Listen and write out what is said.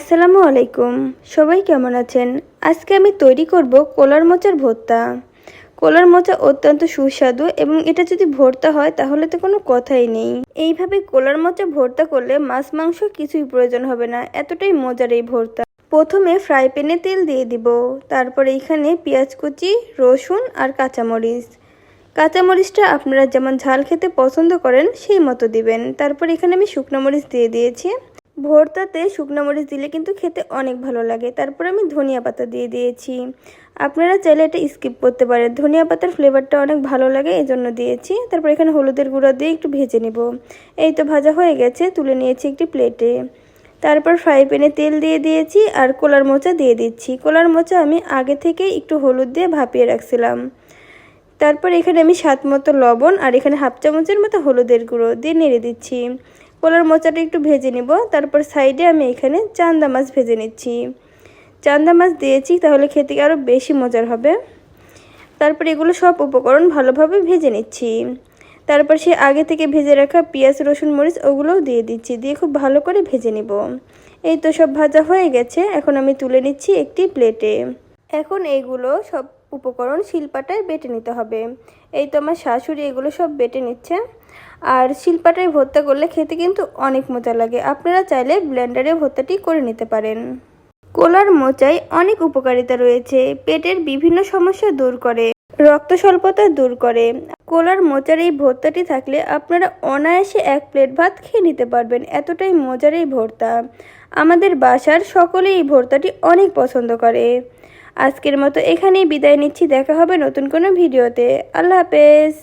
আসসালামু আলাইকুম। সবাই কেমন আছেন? আজকে আমি তৈরি করব কোলার মোচার ভর্তা। কোলার মোচা অত্যন্ত সুস্বাদু এবং এটা যদি ভর্তা হয় তাহলে তো কোনো কথাই নেই। এইভাবে কোলার মোচা ভর্তা করলে মাছ, মাংস কিছুই প্রয়োজন হবে না। এতটাই মজার এই ভর্তা। প্রথমে ফ্রাই প্যানে তেল দিয়ে দিব। তারপর এইখানে পেঁয়াজ কুচি, রসুন আর কাঁচামরিচ। কাঁচামরিচটা আপনারা যেমন ঝাল খেতে পছন্দ করেন, সেই মতো দিবেন। তারপর এখানে আমি শুকনো মরিচ দিয়ে দিয়েছি। ভর্তাতে শুকনো মরিচ দিলে কিন্তু খেতে অনেক ভালো লাগে। তারপর আমি ধনিয়া পাতা দিয়ে দিয়েছি। আপনারা চাইলে এটা স্কিপ করতে পারেন। ধনিয়া পাতার ফ্লেভারটা অনেক ভালো লাগে এই জন্য দিয়েছি। তারপর এখানে হলুদের গুঁড়ো দিয়ে একটু ভেজে নেব। এই তো ভাজা হয়ে গেছে, তুলে নিয়েছি একটি প্লেটে তারপর ফ্রাই প্যানে তেল দিয়ে দিয়েছি আর কোলার মোচা দিয়ে দিচ্ছি। কোলার মোচা আমি আগে থেকে একটু হলুদ দিয়ে ভাপিয়ে রাখছিলাম। তারপর এখানে আমি স্বাদ মতো লবণ আর এখানে হাফ চামচের মতো হলুদের গুঁড়ো দিয়ে নেড়ে দিচ্ছি। কলার মোচাটা একটু ভেজে নেব। তারপর সাইডে আমি এখানে চান্দা মাছ ভেজে নিচ্ছি। চান্দা মাছ দিয়েছি, তাহলে খেতে আরও বেশি মজার হবে? তারপর এগুলো সব উপকরণ ভালোভাবে ভেজে নিচ্ছি। তারপর সে আগে থেকে ভেজে রাখা পেঁয়াজ, রসুন, মরিচ, ওগুলোও দিয়ে দিচ্ছি, দিয়ে খুব ভালো করে ভেজে নিব। এই তো সব ভাজা হয়ে গেছে, এখন আমি তুলে নিচ্ছি একটি প্লেটে। এখন এইগুলো সব উপকরণ শিলপাটায় বেটে নিতে হবে। এই তো আমার শাশুড়ি এগুলো সব বেটে নিচ্ছে। আর শিলপাটায় ভর্তা করলে খেতে কিন্তু অনেক মজা লাগে। আপনারা চাইলে ব্লেন্ডারে ভর্তাটি করে নিতে পারেন। কোলার মোচায় অনেক উপকারিতা রয়েছে। পেটের বিভিন্ন সমস্যা দূর করে, রক্ত স্বল্পতা দূর করে। কোলার মোচার এই ভর্তাটি থাকলে আপনারা অনায়াসে এক প্লেট ভাত খেয়ে নিতে পারবেন। এতটাই মজার এই ভর্তা। আমাদের বাসার সকলেই এই ভর্তাটি অনেক পছন্দ করে। আজকের মতো এখানেই বিদায় নিচ্ছি দেখা হবে নতুন কোনো ভিডিওতে। আল্লাহ হাফেজ।